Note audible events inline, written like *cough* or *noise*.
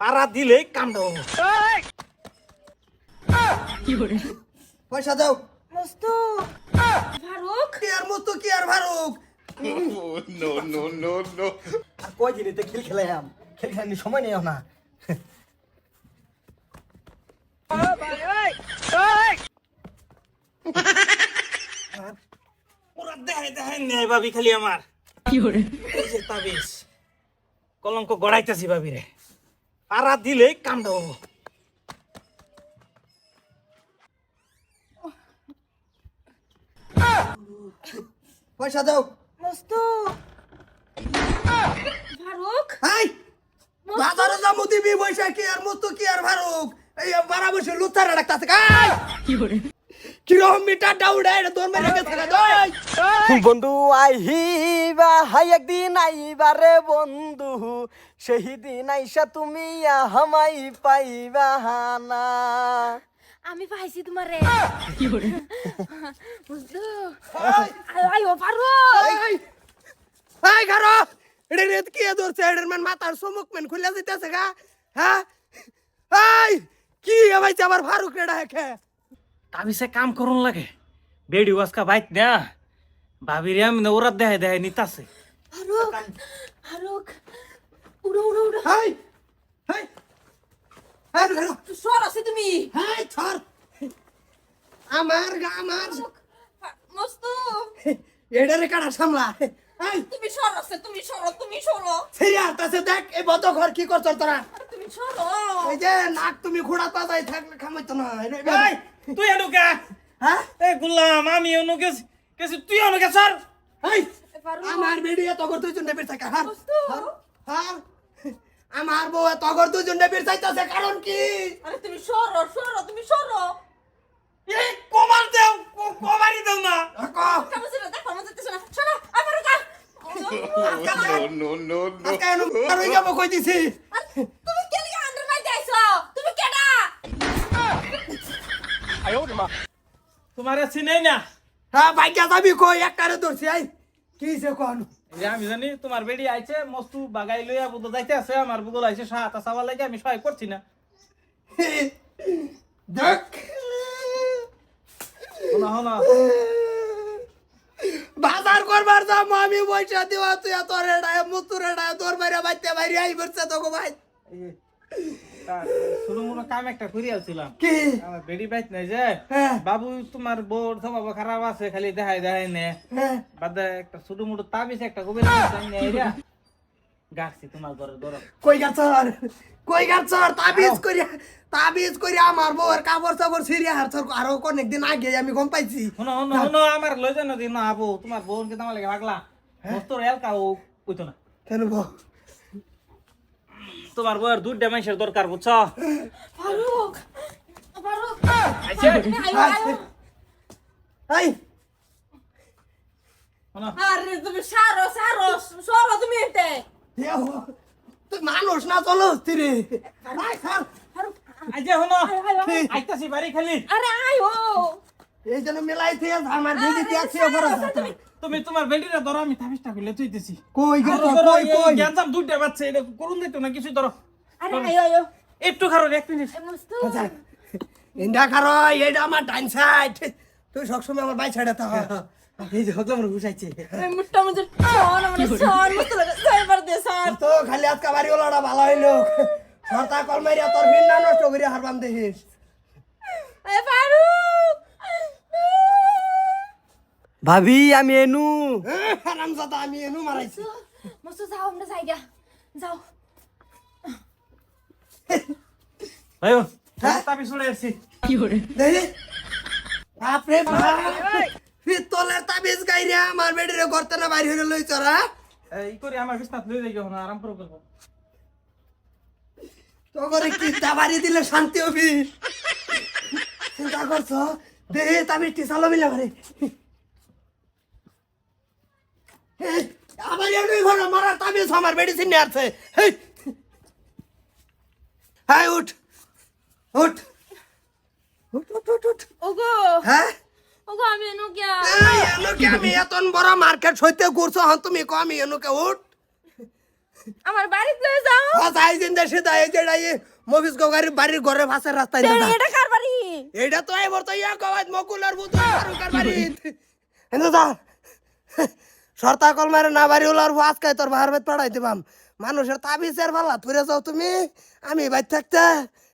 পাড়া দিলেই কামড় পয়সা দাও। মস্তু ফারুক? কি আর মতো কি আর Faruk? no, no, no, no. আর কয় দিনে খেল খেলাম খেল খেলার সময় নেই না ওরা দেখাই দেখাই নেই ভাবি খালি আমার। এই যে তাবিজ। কলঙ্ক গড়াইতেছি ভাবি রে পাড়া দিলে কান্দ পয়সা দাও। মস্তু। ফারুক। হাই বাজারে যাব দিবি পয়সা কি আর মতো কি আর ফারুক? এই বারা বসে লুতারা ডাক্তার কি কীরকম মিটার ডাউডা এটা তোর মেরে গেছে বন্ধু আইবা হাই একদিন আইবারে বন্ধু। সেই দিন আইসা তুমি হামাই পাইবা না। আমি পাইছি তোমারে। আয় আয় ও ফারুক এই। এই গারো এটা রে কি ধরছে? এটার মান মাথার সমুখ মেন খুলে যাইতেছে গা। হ্যাঁ? এই কি হইছে আবার ফারুক রেডা হেকে তাবিজে কাম করুন লাগে। বেডি ওয়াসকা বাইক না ভাবি রে আমি ওরা দেখাই দেখাই নিতাছে। ফারুক ফারুক উড়ো উড়ো উড়ো। High high. হাই গারো সর আছে তুমি? হাই ছর আমার গা আমার। মস্তু। এটারে কাটা সামলা? এই তুমি সর আছে তুমি সর তুমি সরো সেই আতাছে দেখ এই বত ঘর কি করছ তোরা? তুমি সরো এই যে নাক তুমি খুঁড়া তাই থাকলে খামাইতো না। এই। তুই এনুকে হ্যাঁ? এই গুলাম আমি এনুকে কেসি তুই এনুকে স্যার? এই আমার ভিডিও তগর দুজন নেবের থাকে হার হার আমার বউ তগর দুজন নেবের চাইতেছে কারণ কি? আরে তুমি সরো সরো তুমি সরো। এই কমার দেও কমারি দেও না। না সরো No, no, no, no. কেন আর যাব কই দিছি আরে, তুমি কে লিগে আন্ডার মাইতে আইছো তুমি কেডা তোমারে চিনেই না? হ্যাঁ বাইকা যাবি কই? একটারে ধরছি আই কি সে কোন? আমি জানি তোমার বেডি আইছে মস্তু বাগাই লইয়া বুদো যাইতে আছে আমার বুদল আইছে সাহাতা সাবা লাগে আমি সহায় করছি না। দেখ। শোনা শোনা। বাজার করবার যাম আমি পয়সা দেওয়া তুই এত রেডায় মুতু রেডায় তোর বাইরে বাইতে বাইরে আই বলছে তোকে ভাই। কাম একটা করি আলছিলাম কি? আমার বেডি বাইত নাই যে হ্যাঁ। বাবু তোমার বোর স্বভাব খারাপ আছে খালি দেখাই দেখাই নে। হ্যাঁ। বাদে একটা ছোট মোটো তাবিজ একটা কবির তোমার ঘরে ধরো কই গাছর কই গাছর তাবিজ করি তাবিজ করি আমার বউয়ের কাপড় চাপড় ছিঁড়ে হার ছর আরও অনেক দিন আগে আমি গম পাইছি। শোনো আমার লই জানো দিন না আবু তোমার বোন কে তোমার লাগে ভাগলা মস্ত এলকা ও কইতো না। কেন বউ? তোমার বউয়ের দুধ ডেমাইশের দরকার বুঝছ? ফারুক আরে তুমি সারো সারো। সরো তুমি এতে দেও, তুই মানুষ না চলো আই স্যার। আইতাছি বাড়ি খালি। আরে আয়ো। এই জন্য মেলাই থেকে আমার আছে ওপরে তুমি তুমি তোমার বেডিটা ধরো আমি তাবিজটা খুলে তুইতেছি কই ধরো, কই এই কই? গ্যাঞ্জাম দুধ ডেবাচ্ছে এটা করুন দিত না কিছু ধরো। আরে আয়ো আয়ো। একটু খারো এক মিনিট। আচ্ছা ইন্ডা খারো এইটা আমার ডাইন সাইড। তুই সবসময় আমার বাই সাইডে থাক। এই যে হজম ঘুষাইছে মুট্টা মুজে সন মানে সন মস্ত লাগে সাই পার দে সন তো খালি আজকে বাড়ি ওলাটা ভালো হইল। সরতা কল মারিয়া তোর ভিন্না নষ্ট করে হারবাম দেখিস এ ফারুক ভাবি আমি এনু। হারাম জাদা আমি এনু মারাইছি। মস্তু যাও আমরা যাই গা যাও। ভাইও হ্যাঁ? তাবিজ ছুড়ে আসছি। দেখি বাপরে বাপ। পিতলের তাবিজ গাইরে আমার বেডিরে করতে না বাইরে হইলে লই চরা এই করে আমার বিছনাত লই যাই এখন আরাম করে করব তো করে কি দাবারি দিলে শান্তি হবি? চিন্তা করছ? দেহে তাবিজটি চালো মিলে মারে আবার এমনি ঘর মারার তাবিজ আমার মেডিসিন নিয়ে আছে হেই হাই উঠ। উঠ। উঠ উঠ উঠ উঠ। ওগো। হ্যাঁ? ওগো আমি এনুকে আমি এতন বড় মার্কেট হইতে ঘুরছো হন তুমি কম এনুকে উঠ। আমার বাড়িতে লয়ে যাও ভাষাই দিন দেশে দায় যে ডাই মফিস গাড়ি বাড়ির ঘরে ভাষার রাস্তায় না এটা কার বাড়ি? এইটা তো এবার তো ইয়া মকুলার বুত বাড়ি। *laughs* সর্তা কল মারে না বাড়ি হলার আজকে তোর বাহার বেত পাঠাই দিবাম। মানুষের তাবিজের ভালা তুলে যাও তুমি? আমি বাইর থাকতে